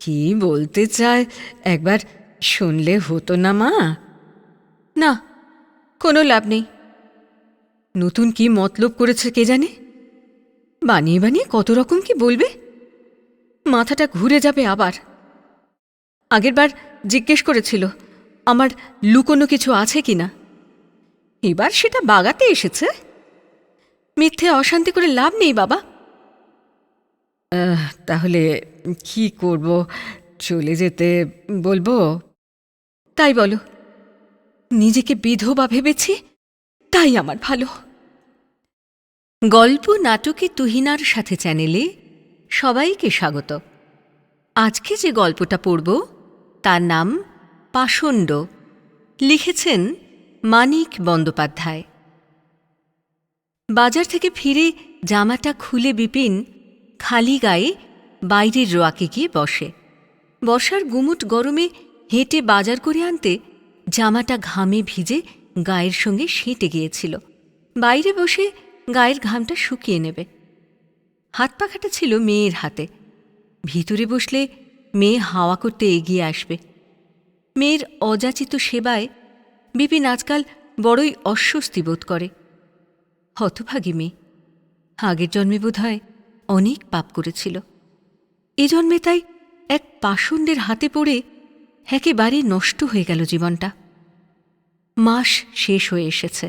কি বলতে চায়? একবার শুনলে হতো না মা। না কোনো লাভ নেই। নতুন কি মতলব করেছে কে জানে? বানিয়ে বানিয়ে কত রকম কি বলবে? মাথাটা ঘুরে যাবে আবার। আগেরবার জিজ্ঞেস করেছিল আমার লুকোনো কিছু আছে কিনা এবার সেটা বাগাতে এসেছে। মিথ্যে অশান্তি করে লাভ নেই বাবা। আহ, তাহলে কি করব? চলে যেতে বলব? তাই বলো। নিজেকে বিধবা ভেবেছি তাই আমার ভালো। গল্প নাটকে তুহিনার সাথে চ্যানেলে সবাইকে স্বাগত। আজকে যে গল্পটা পড়ব তার নাম পাষণ্ড। লিখেছেন মানিক বন্দ্যোপাধ্যায়। বাজার থেকে ফিরে জামাটা খুলে বিপিন খালি গায়ে বাইরের রোয়াকে গিয়ে বসে। বর্ষার গুমুট গরমে হেঁটে বাজার করে আনতে জামাটা ঘামে ভিজে গায়ের সঙ্গে সেঁটে গিয়েছিল। বাইরে বসে গায়ের ঘামটা শুকিয়ে নেবে। হাত পাখাটা ছিল মেয়ের হাতে। ভিতরে বসলে মেয়ে হাওয়া করতে এগিয়ে আসবে। মেয়ের অযাচিত সেবায় বিপিন আজকাল বড়ই অস্বস্তি বোধ করে। হতভাগী মেয়ে। আগের জন্মে বোধ হয় অনেক পাপ করেছিল। এ জন্মে তাই এক পাষণ্ডের হাতে পড়ে একেবারে নষ্ট হয়ে গেল জীবনটা। মাস শেষ হয়ে এসেছে।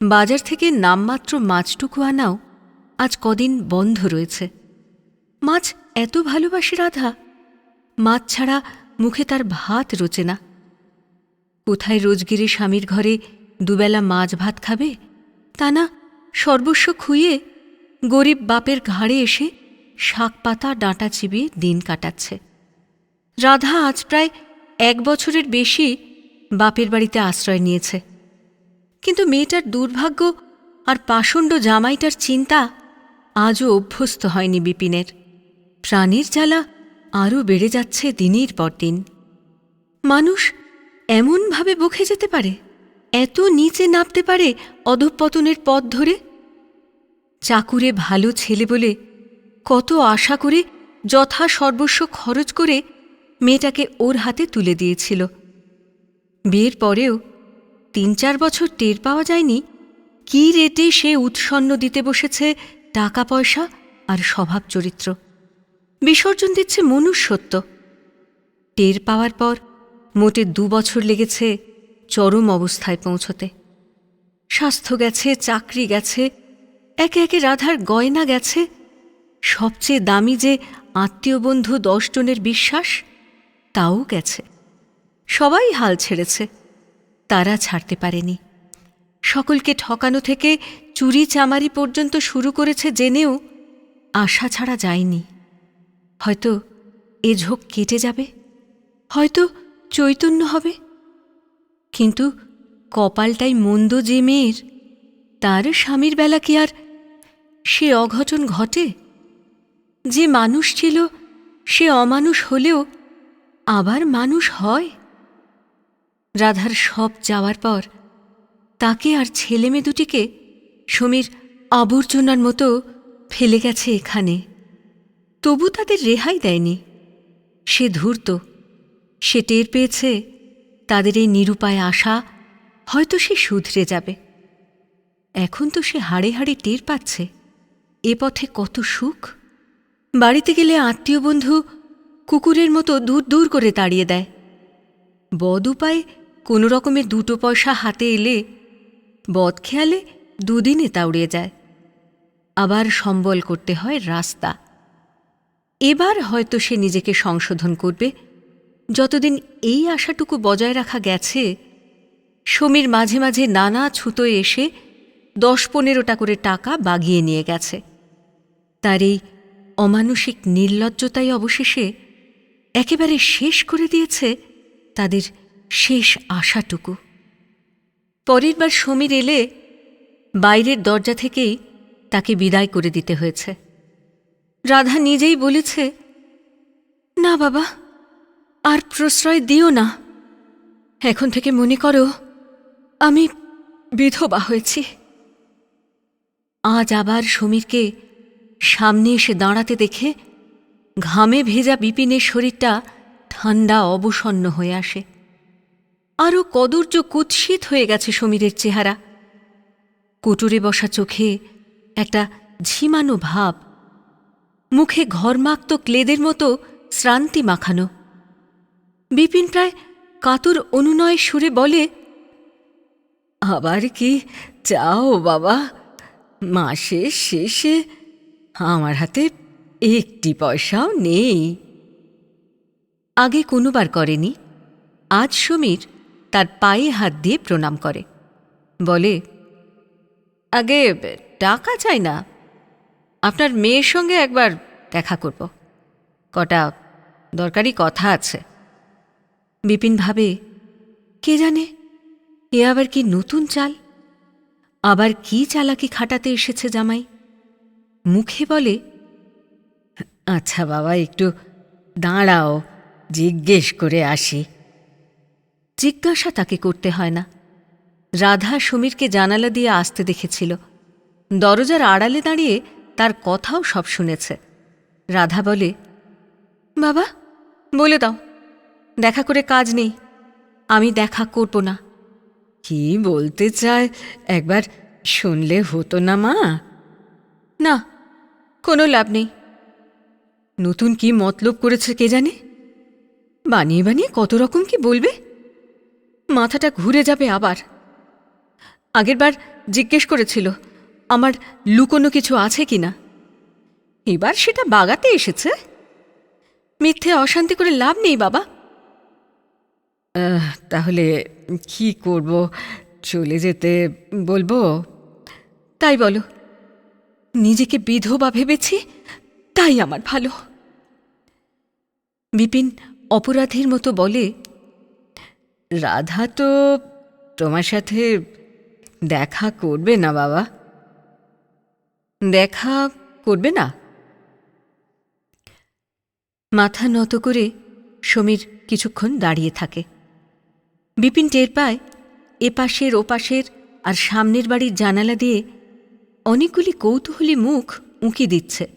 বাজার থেকে নামমাত্র মাছটুকু আনাও আজ কদিন বন্ধ রয়েছে। মাছ এত ভালোবাসে রাধা, মাছ ছাড়া মুখে তার ভাত রোচে না। কোথায় রোজগিরে স্বামীর ঘরে দুবেলা মাছ ভাত খাবে, তা না সর্বস্ব খুইয়ে গরিব বাপের ঘাড়ে এসে শাক পাতা ডাঁটা চিবিয়ে দিন কাটাচ্ছে। রাধা আজ প্রায় এক বছরের বেশি বাপের বাড়িতে আশ্রয় নিয়েছে। কিন্তু মেয়েটার দুর্ভাগ্য আর পাষণ্ড জামাইটার চিন্তা আজও অভ্যস্ত হয়নি বিপিনের। প্রাণের জ্বালা আরও বেড়ে যাচ্ছে দিনের পর দিন। মানুষ এমনভাবে বকে যেতে পারে? এত নিচে নামতে পারে অধঃপতনের পথ ধরে? চাকুরে ভালো ছেলে বলে কত আশা করে যথা সর্বস্ব খরচ করে মেয়েটাকে ওর হাতে তুলে দিয়েছিল। বিয়ের পরেও তিন চার বছর টের পাওয়া যায়নি কি রেটে সে উৎসন্ন দিতে বসেছে টাকা পয়সা আর স্বভাব চরিত্র। বিসর্জন দিচ্ছে মনুষ্যত্ব। টের পাওয়ার পর মোটে দু বছর লেগেছে চরম অবস্থায় পৌঁছতে। স্বাস্থ্য গেছে, চাকরি গেছে একে একে রাধার গয়না গেছে। সবচেয়ে দামি যে আত্মীয় বন্ধু দশজনের বিশ্বাস, তাও গেছে। সবাই হাল ছেড়েছে, তারা ছাড়তে পারেনি। সকলকে ঠকানো থেকে চুরি চামারি পর্যন্ত শুরু করেছে জেনেও আশা ছাড়া যায়নি। হয়তো এ ঝোঁক কেটে যাবে, হয়তো চৈতন্য হবে। কিন্তু কপালটাই মন্দ যে মেয়ের, তার স্বামীর বেলা কি আর সে অঘটন ঘটে? যে মানুষ ছিল, সে অমানুষ হলেও আবার মানুষ হয়? রাধার সব যাওয়ার পর তাকে আর ছেলে মেয়ে দুটিকে সমীর আবর্জনার মতো ফেলে গেছে এখানে। তবু তাদের রেহাই দেয়নি। সে ধূর্ত, সে টের পেয়েছে তাদের এই নিরুপায় আশা হয়তো সে শুধরে যাবে। এখন তো সে হাড়ে হাড়ে টের পাচ্ছে। এ পথে কত সুখ? বাড়িতে গেলে আত্মীয় বন্ধু কুকুরের মতো দূর দূর করে তাড়িয়ে দেয়। বদ উপায়ে কোনো রকমের দুটো পয়সা হাতে এলে বদ খেয়ালে দুদিনে তা উড়িয়ে যায়। আবার সম্বল করতে হয় রাস্তা। এবার হয়তো সে নিজেকে সংশোধন করবে। যতদিন এই আশাটুকু বজায় রাখা গেছে, সমীর মাঝে মাঝে নানা ছুতোয় এসে দশ পনেরোটা করে টাকা বাগিয়ে নিয়ে গেছে। তার এই অমানসিক নির্লজ্জতাই অবশেষে একেবারে শেষ করে দিয়েছে তাদের শেষ আশাটুকু। পরের বার সমীর এলে বাইরের দরজা থেকেই তাকে বিদায় করে দিতে হয়েছে। রাধা নিজেই বলেছে, না বাবা, আর প্রশ্রয় দিও না। এখন থেকে মনে করো, আমি বিধবা হয়েছি। আজ আবার সমীরকে সামনে এসে দাঁড়াতে দেখে ঘামে ভেজা বিপিনের শরীরটা ঠান্ডা অবসন্ন হয়ে আসে। আরও কদর্য কুৎসিত হয়ে গেছে সমীরের চেহারা। কুটুরে বসা চোখে একটা ঝিমানো ভাব। মুখে ঘরমাক্ত ক্লেদের মতো শ্রান্তি মাখানো। বিপিন প্রায় কাতর অনুনয় সুরে বলে, আবার কি চাও বাবা? মাসের শেষে আমার হাতে একটি পয়সাও নেই। আগে কোনোবার করেনি। আজ সমীর তার পায়ে হাত দিয়ে প্রণাম করে। বলে, আগে টাকা চাই না। আপনার মেয়ের সঙ্গে একবার দেখা করব। কটা দরকারি কথা আছে। বিপিন ভাবে, কে জানে? এ আবার কি নতুন চাল? আবার কি চালাকি খাটাতে এসেছে জামাই? মুখে বলে আচ্ছা বাবা, একটু দাঁড়াও, জিজ্ঞেস করে আসি। জিজ্ঞাসা তাকে করতে হয় না। রাধা সমীরকে জানালা দিয়ে আসতে দেখেছিল। দরজার আড়ালে দাঁড়িয়ে তার কথাও সব শুনেছে। রাধা বলে, বাবা, বলে দাও, দেখা করে কাজ নেই। আমি দেখা করব না। কি বলতে চায়? একবার শুনলে হতো না মা। না কোনো লাভ নেই। নতুন কি মতলব করেছে কে জানে? বানিয়ে বানিয়ে কত রকম কি বলবে? মাথাটা ঘুরে যাবে আবার। আগেরবার জিজ্ঞেস করেছিল আমার লুকোনো কিছু আছে কি না? এবার সেটা বাগাতে এসেছে। মিথ্যে অশান্তি করে লাভ নেই বাবা। তাহলে কি করব? চলে যেতে বলব? তাই বলো। নিজেকে বিধবা ভেবেছি, তাই আমার ভালো। বিপিন অপরাধীর মতো বলে, রাধা তো তোমার সাথে দেখা করবে না বাবা। দেখা করবে না? মাথা নত করে সমীর কিছুক্ষণ দাঁড়িয়ে থাকে। বিপিন টের পায়, এপাশের ওপাশের আর সামনের বাড়ির জানালা দিয়ে অনেকগুলি কৌতূহলী মুখ উঁকি দিচ্ছে।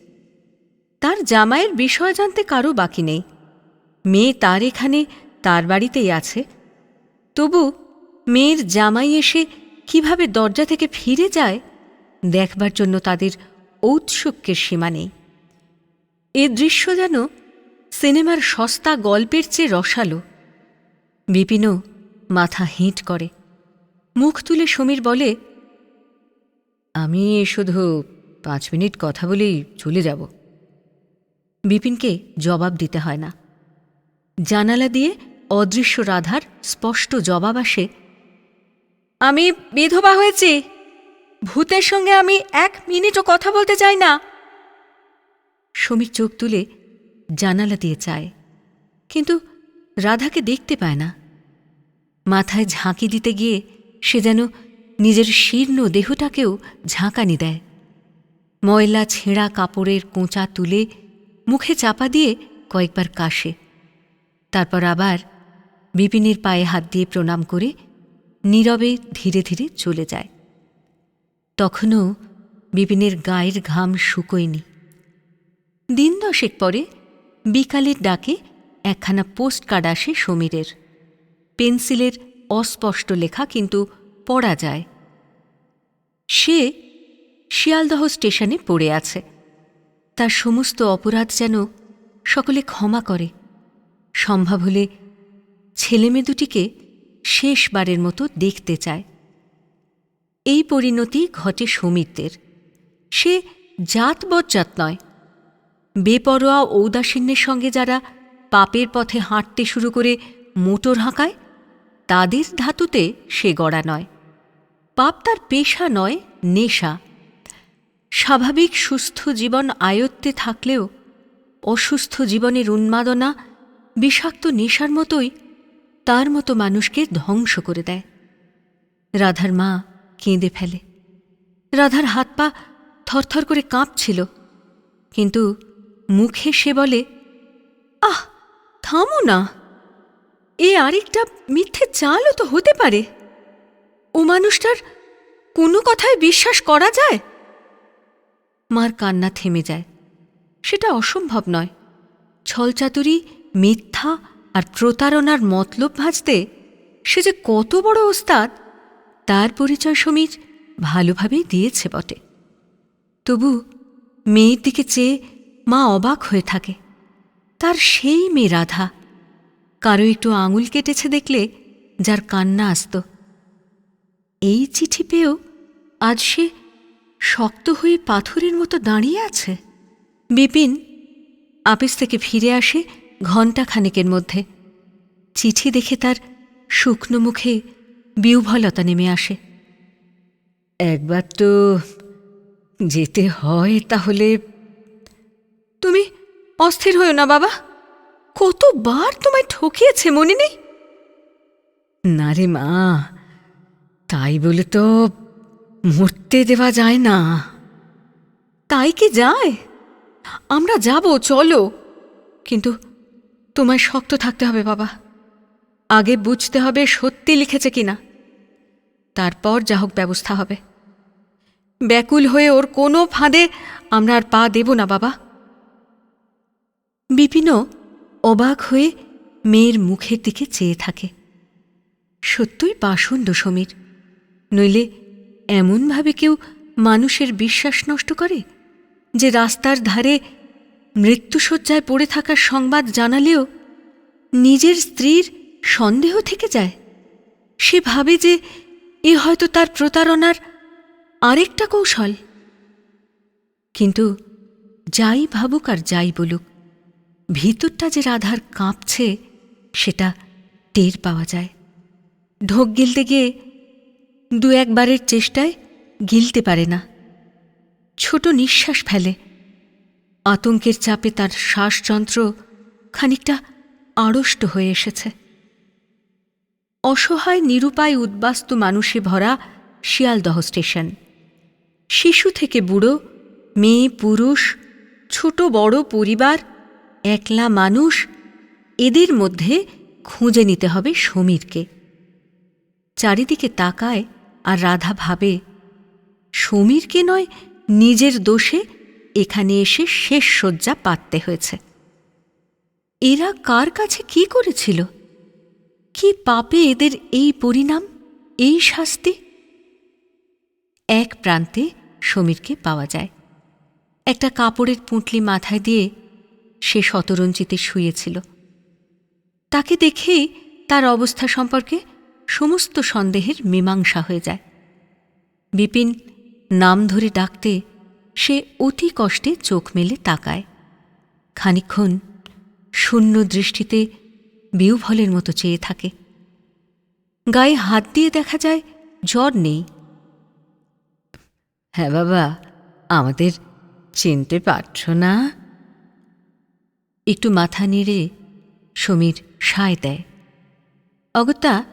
তার জামাইয়ের বিষয় জানতে কারও বাকি নেই। মেয়ে তার এখানে, তার বাড়িতেই আছে। তবু মেয়ের জামাই এসে কীভাবে দরজা থেকে ফিরে যায়, দেখবার জন্য তাদের ঔৎসুক্যের সীমা নেই। এ দৃশ্য যেন সিনেমার সস্তা গল্পের চেয়ে রসালো। বিপিনও মাথা হেঁট করে। মুখ তুলে সমীর বলে, আমি শুধু পাঁচ মিনিট কথা বলেই চলে যাব। বিপিনকে জবাব দিতে হয় না। জানালা দিয়ে অদৃশ্য রাধার স্পষ্ট জবাব আসে, আমি বিধবা হয়েছি। ভূতের সঙ্গে আমি এক মিনিটও কথা বলতে চাই না। সমীর চোখ তুলে জানালা দিয়ে চায়, কিন্তু রাধাকে দেখতে পায় না। মাথায় ঝাঁকি দিতে গিয়ে সে যেন নিজের শীর্ণ দেহটাকেও ঝাঁকানি দেয়। ময়লা ছেঁড়া কাপড়ের কোঁচা তুলে মুখে চাপা দিয়ে কয়েকবার কাশে। তারপর আবার বিপিনের পায়ে হাত দিয়ে প্রণাম করে নীরবে ধীরে ধীরে চলে যায়। তখনও বিপিনের গায়ের ঘাম শুকোয়নি। দিন দশেক পরে বিকালের ডাকে একখানা পোস্ট কার্ড আসে সমীরের। পেন্সিলের অস্পষ্ট লেখা কিন্তু পড়া যায়। সে শিয়ালদহ স্টেশনে পড়ে আছে। তার সমস্ত অপরাধ যেন সকলে ক্ষমা করে। সম্ভব হলে ছেলেমেয়ে দুটিকে শেষবারের মতো দেখতে চায়। এই পরিণতি ঘটে সমীরদের সে জাত বজ্জাত নয়। বেপরোয়া ঔদাসীন্যের সঙ্গে যারা পাপের পথে হাঁটতে শুরু করে মোটর হাঁকায় তাদের ধাতুতে সে গড়া নয়। পাপ তার পেশা নয়, নেশা। স্বাভাবিক সুস্থ জীবন আয়ত্তে থাকলেও অসুস্থ জীবনের উন্মাদনা বিষাক্ত নেশার মতোই তার মতো মানুষকে ধ্বংস করে দেয়। রাধার মা কেঁদে ফেলে। রাধার হাত পা থরথর করে কাঁপছিল। কিন্তু মুখে সে বলে, আহ, থামো না। এ আরেকটা মিথ্যে চালও তো হতে পারে। ও মানুষটার কোনো কথায় বিশ্বাস করা যায়? মার কান্না থেমে যায়। সেটা অসম্ভব নয়। ছলচাতুরি, মিথ্যা আর প্রতারণার মতলব ভাজতে সে যে কত বড় ওস্তাদ, তার পরিচয় সমীর ভালোভাবেই দিয়েছে বটে। তবু মেয়ের দিকে চেয়ে মা অবাক হয়ে থাকে। তার সেই মেয়ে রাধা কারও একটু আঙুল কেটেছে দেখলে যার কান্না আসত। এই চিঠি পেয়েও আজ সে শক্ত হয়ে পাথরের মতো দাঁড়িয়ে আছে। বিপিন আপিস থেকে ফিরে আসে ঘণ্টা খানেকের মধ্যে। চিঠি দেখে তার শুকনো মুখে বিউভলতা নেমে আসে। একবার তো যেতে হয় তাহলে তুমি অস্থির হও না বাবা। কতবার তোমায় ঠকিয়েছে মনে নেই না রে মা, তাই বলে তো মরতে দেওয়া যায় না। তাই কি যায়? আমরা যাব, চলো। কিন্তু তোমায় শক্ত থাকতে হবে, বাবা। আগে বুঝতে হবে সত্যি লিখেছে কিনা। তারপর যা হোক ব্যবস্থা হবে। ব্যাকুল হয়ে ওর কোনো ফাঁদে আমরা আর পা দেব না, বাবা। বিপিনও অবাক হয়ে মেয়ের মুখের দিকে চেয়ে থাকে। সত্যই পাষণ্ড সমীর। নইলে এমনভাবে কেউ মানুষের বিশ্বাস নষ্ট করে, যে রাস্তার ধারে মৃত্যুসজ্জায় পড়ে থাকার সংবাদ জানালেও নিজের স্ত্রীর সন্দেহ থেকে যায়? সে ভাবে যে এ হয়তো তার প্রতারণার আরেকটা কৌশল। কিন্তু যাই ভাবুক আর যাই বলুক ভিতরটা যে রাধার কাঁপছে, সেটা টের পাওয়া যায়। ঢোক গিলতে গিয়ে দু একবারের চেষ্টায় গিলতে পারে না। ছোট নিঃশ্বাস ফেলে। আতঙ্কের চাপে তার শ্বাসযন্ত্র খানিকটা আড়ষ্ট হয়ে এসেছে। অসহায়, নিরুপায়, উদ্বাস্তু মানুষে ভরা শিয়ালদহ স্টেশন। শিশু থেকে বুড়ো, মেয়ে, পুরুষ, ছোট, বড়, পরিবার একলা মানুষ এদের মধ্যে খুঁজে নিতে হবে সমীরকে। চারিদিকে তাকায় আর রাধা ভাবে, সমীরকে নয়, নিজের দোষে এখানে এসে শেষ শয্যা পাততে হয়েছে। এরা কার কাছে কি করেছিল? কি পাপে এদের এই পরিণাম, এই শাস্তি? এক প্রান্তে সমীরকে পাওয়া যায়। একটা কাপড়ের পুঁটলি মাথায় দিয়ে সে শতরঞ্জিতে শুয়েছিল। তাকে দেখেই তার অবস্থা সম্পর্কে সমস্ত সন্দেহের মীমাংসা হয়ে যায়। বিপিন নাম ধরে ডাকতে সে অতি কষ্টে চোখ মেলে তাকায়। খানিক্ষণ শূন্য দৃষ্টিতে বিউভলের মতো চেয়ে থাকে। গায়ে হাত দিয়ে দেখা যায় জ্বর নেই। হ্যাঁ বাবা, আমাদের চিনতে পারছ না? একটু মাথা নেড়ে সমীর সায় দেয়। অগত্যা,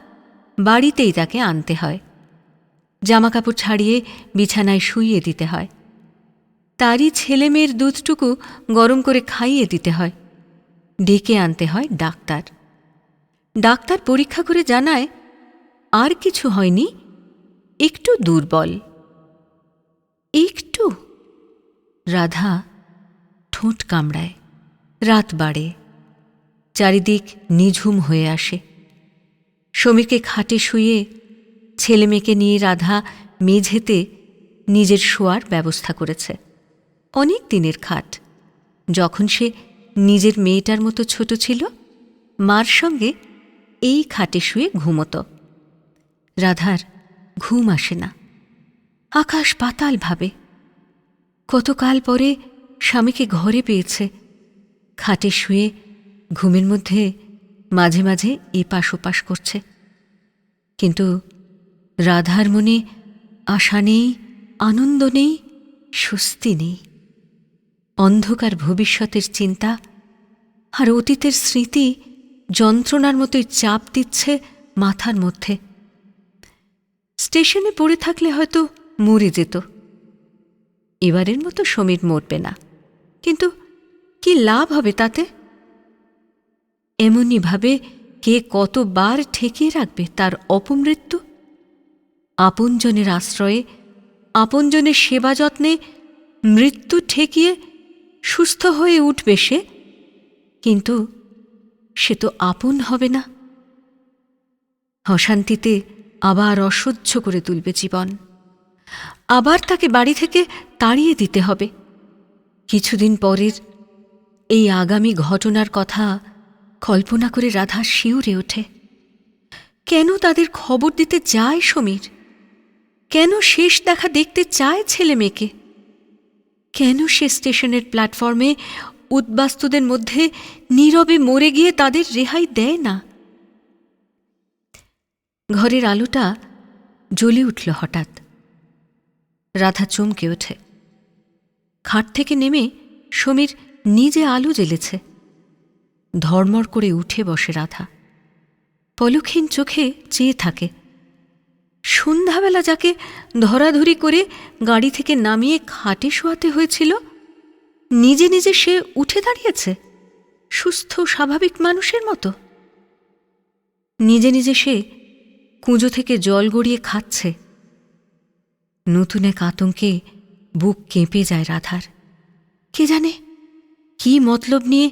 বাড়িতেই তাকে আনতে হয়। জামাকাপড় ছাড়িয়ে বিছানায় শুইয়ে দিতে হয়। তারই ছেলেমেয়ের দুধটুকু গরম করে খাইয়ে দিতে হয়। ডেকে আনতে হয় ডাক্তার। ডাক্তার পরীক্ষা করে জানায়, আর কিছু হয়নি, একটু দুর্বল। একটু? রাধা ঠোঁট কামড়ায়। রাত বাড়ে। চারিদিক নিঝুম হয়ে আসে। সমীরকে খাটে শুয়ে ছেলে মেয়েকে নিয়ে রাধা মেঝেতে নিজের শোয়ার ব্যবস্থা করেছে। অনেক দিনের খাট। যখন সে নিজের মেয়েটার মতো ছোট ছিল, মার সঙ্গে এই খাটে শুয়ে ঘুমত। রাধার ঘুম আসে না। আকাশ পাতাল ভাবে। কতকাল পরে স্বামীকে ঘরে পেয়েছে। খাটে শুয়ে ঘুমের মধ্যে মাঝে মাঝে এপাশ ওপাশ করছে। কিন্তু রাধার মনে আশা নেই, আনন্দ নেই, স্বস্তি নেই। অন্ধকার ভবিষ্যতের চিন্তা আর অতীতের স্মৃতি যন্ত্রণার মতোই চাপ দিচ্ছে মাথার মধ্যে। স্টেশনে পড়ে থাকলে হয়তো মরে যেত। এবারের মতো সমীর মরবে না। কিন্তু কি লাভ হবে তাতে? এমনইভাবে কে কতবার ঠেকিয়ে রাখবে তার অপমৃত্যু? আপনজনের আশ্রয়ে, আপনজনের সেবা যত্নে মৃত্যু ঠেকিয়ে সুস্থ হয়ে উঠবে সে? কিন্তু সে তো আপন হবে না। অশান্তিতে আবার অসহ্য করে তুলবে জীবন। আবার তাকে বাড়ি থেকে তাড়িয়ে দিতে হবে। কিছুদিন পরের এই আগামী ঘটনার কথা কল্পনা করে রাধা শিউরে ওঠে। কেন তাদের খবর দিতে যায় সমীর? কেন শেষ দেখা দেখতে চায় ছেলে মেয়েকে? কেন সে স্টেশনের প্ল্যাটফর্মে উদ্বাস্তুদের মধ্যে নীরবে মরে গিয়ে তাদের রেহাই দেয় না? ঘরের আলোটা জ্বলে উঠল হঠাৎ। রাধা চমকে ওঠে। খাট থেকে নেমে সমীর নিজে আলো জ্বেলেছে। ধর্মর করে উঠে বসে রাধা। পলক্ষীন চোখে চেয়ে থাকে। সন্ধ্যাবেলা যাকে ধরাধরি করে গাড়ি থেকে নামিয়ে খাটে শোয়াতে হয়েছিল, নিজে নিজে সে উঠে দাঁড়িয়েছে, সুস্থ, স্বাভাবিক মানুষের মতো। নিজে নিজে সে কুঁজো থেকে জল গড়িয়ে খাচ্ছে। নতুন এক আতঙ্কে বুক কেঁপে যায় রাধার। কে জানে কি মতলব নিয়ে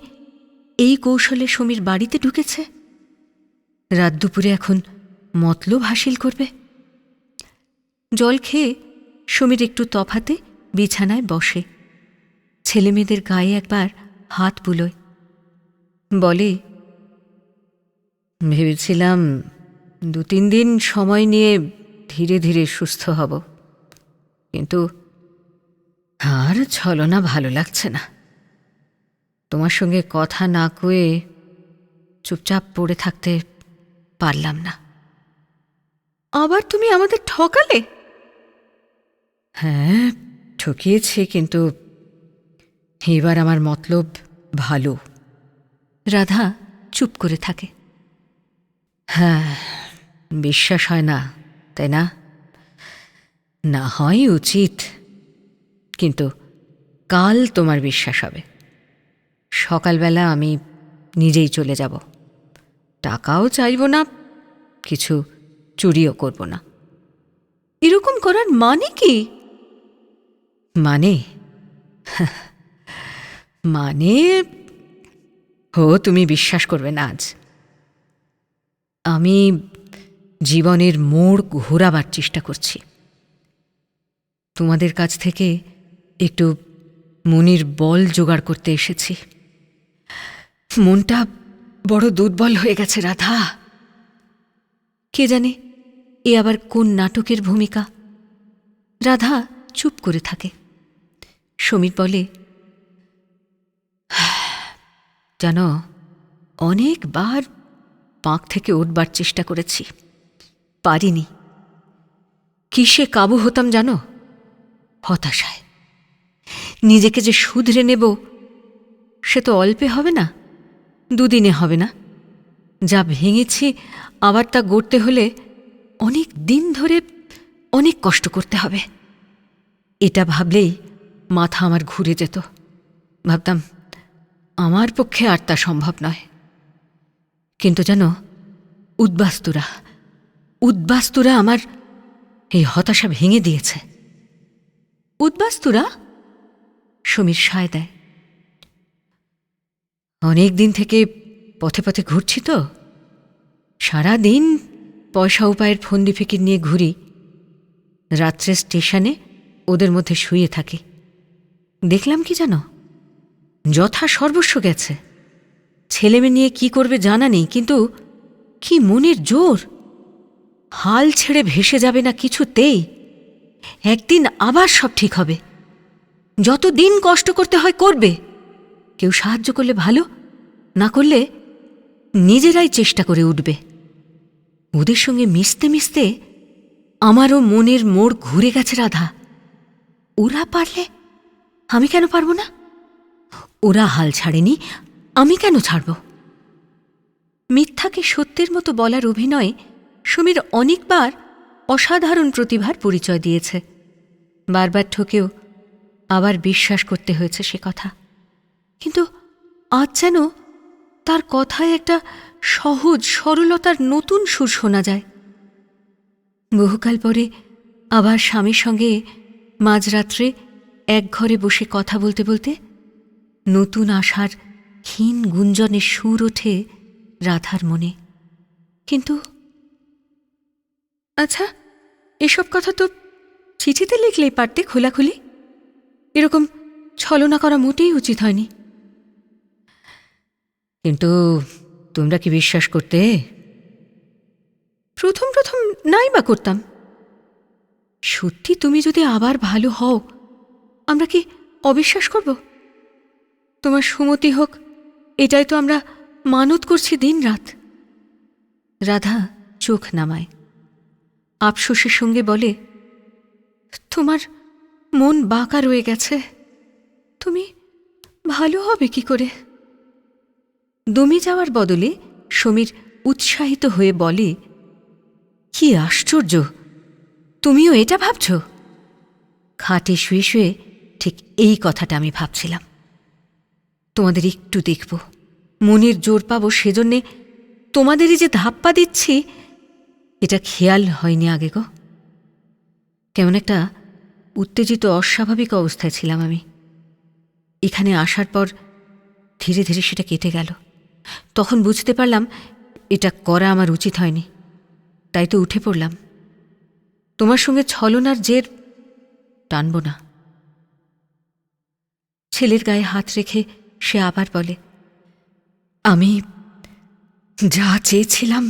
এই কৌশলে সমীর বাড়িতে ঢুকেছে? রাত দুপুরে এখন মতলব হাসিল করবে। জল খেয়ে সমীর একটু তফাতে বিছানায় বসে। ছেলেমেয়েদের গায়ে একবার হাত বুলোয়। বলে, ভেবেছিলাম দু তিন দিন সময় নিয়ে ধীরে ধীরে সুস্থ হব। কিন্তু আর ছলনা ভালো লাগছে না। তোমার সঙ্গে কথা না কয়ে চুপচাপ পড়ে থাকতে পারলাম না। আবার তুমি আমাদের ঠকালে? হ্যাঁ ঠকিয়েছি কিন্তু এবার আমার মতলব ভালো। রাধা চুপ করে থাকে। হ্যাঁ বিশ্বাস হয় না তাই না? না হয় উচিত কিন্তু কাল তোমার বিশ্বাস হবে। সকালবেলা আমি নিজেই চলে যাব। টাকাও চাইব না, কিছু চুরিও করব না। এরকম করার মানে কি? মানে? মানে? হো, তুমি বিশ্বাস করবে না আজ। আমি জীবনের মোড় ঘোরাবার চেষ্টা করছি। তোমাদের কাছ থেকে একটু মনির বল জোগাড় করতে এসেছি। মনটা বড় দুর্বল হয়ে গেছে, রাধা। কে জানে এ আবার কোন নাটকের ভূমিকা? রাধা চুপ করে থাকে। সমীর বলে, জানো, অনেকবার পাঁক থেকে উঠবার চেষ্টা করেছি। পারিনি। কিসে কাবু হতাম জানো? হতাশায়। নিজেকে যে শুধরে নেব, সে তো অল্পে হবে না। দুদিনে হবে না। যা ভেঙেছি আবার তা গড়তে হলে অনেক দিন ধরে অনেক কষ্ট করতে হবে। এটা ভাবলেই মাথা আমার ঘুরে যেত। ভাবতাম, আমার পক্ষে আর তা সম্ভব নয়। কিন্তু যেন উদ্বাস্তুরা উদ্বাস্তুরা আমার এই হতাশা ভেঙে দিয়েছে। উদ্বাস্তুরা? সমীর সায় দেয়। অনেক দিন থেকে পথে পথে ঘুরছি তো। সারা দিন পয়সা উপায়ের ফন্দি ফিকির নিয়ে ঘুরি। রাত্রে স্টেশনে ওদের মধ্যে শুয়ে থাকি। দেখলাম কি জানো? যথা সর্বস্ব গেছে। ছেলেমেয়ে নিয়ে কি করবে জানা নেই, কিন্তু কি মনের জোর? হাল ছেড়ে ভেসে যাবে না কিছুতেই। একদিন আবার সব ঠিক হবে। যত দিন কষ্ট করতে হয় করবে। কেউ সাহায্য করলে ভালো, না করলে নিজেরাই চেষ্টা করে উঠবে। ওদের সঙ্গে মিশতে মিশতে আমারও মনের মোড় ঘুরে গেছে রাধা। ওরা পারলে আমি কেন পারব না? ওরা হাল ছাড়েনি, আমি কেন ছাড়ব? মিথ্যাকে সত্যের মতো বলার অভিনয়ে সমীর অনেকবার অসাধারণ প্রতিভার পরিচয় দিয়েছে। বারবার ঠকেও আবার বিশ্বাস করতে হয়েছে সে কথা। কিন্তু আজ যেন তার কথায় একটা সহজ সরলতার নতুন সুর শোনা যায়। বহুকাল পরে আবার স্বামীর সঙ্গে মাঝরাত্রে এক ঘরে বসে কথা বলতে বলতে নতুন আশার ক্ষীণ গুঞ্জনে সুর ওঠে রাধার মনে। কিন্তু আচ্ছা এসব কথা তো চিঠিতে লিখলেই পারতে খোলাখুলি? এরকম ছলনা করা মোটেই উচিত হয়নি। কিন্তু তোমরা কি বিশ্বাস করতে? প্রথম প্রথম নাই বা করতাম। সত্যি তুমি যদি আবার ভালো হও, আমরা কি অবিশ্বাস করব? তোমার সুমতি হোক, এটাই তো আমরা মানত করছি দিন রাত রাধা চোখ নামায়। আফসোসের সঙ্গে বলে, তোমার মন বাঁকা রয়ে গেছে। তুমি ভালো হবে কি করে? দমে যাওয়ার বদলে সমীর উৎসাহিত হয়ে বলে, কি আশ্চর্য! তুমিও এটা ভাবছ? খাটে শুয়ে শুয়ে ঠিক এই কথাটা আমি ভাবছিলাম। তোমাদের একটু দেখব। মনের জোর পাবো সেজন্যে তোমাদেরই যে ধাপ্পা দিচ্ছি, এটা খেয়াল হয়নি আগে গো। কেমন একটা উত্তেজিত, অস্বাভাবিক অবস্থায় ছিলাম আমি। এখানে আসার পর ধীরে ধীরে সেটা কেটে গেল। তখন বুঝতে পারলাম এটা করা আমার উচিত হয়নি। তাই তো উঠে পড়লাম। তোমার সঙ্গে ছলনার জের টানব না। ছেলের গায়ে হাত রেখে সে আবার বলে, আমি যা চেয়েছিলাম,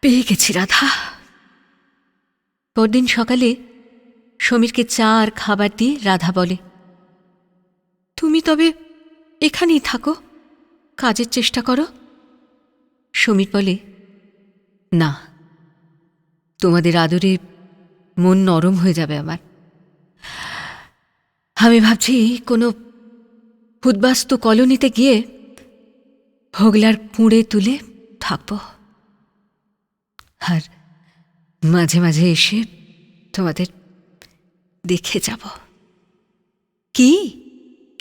পেয়ে গেছি রাধা। পরদিন সকালে সমীরকে চা আর খাবার দিয়ে রাধা বলে, তুমি তবে এখানেই থাকো। কাজের চেষ্টা করো। সমীর বলে, না, তোমাদের আদরে মন নরম হয়ে যাবে আমার। আমি ভাবছি কোনো উদ্বাস্তু কলোনিতে গিয়ে হোগলার কুঁড়ে তুলে থাকব। আর মাঝে মাঝে এসে তোমাদের দেখে যাব। কি?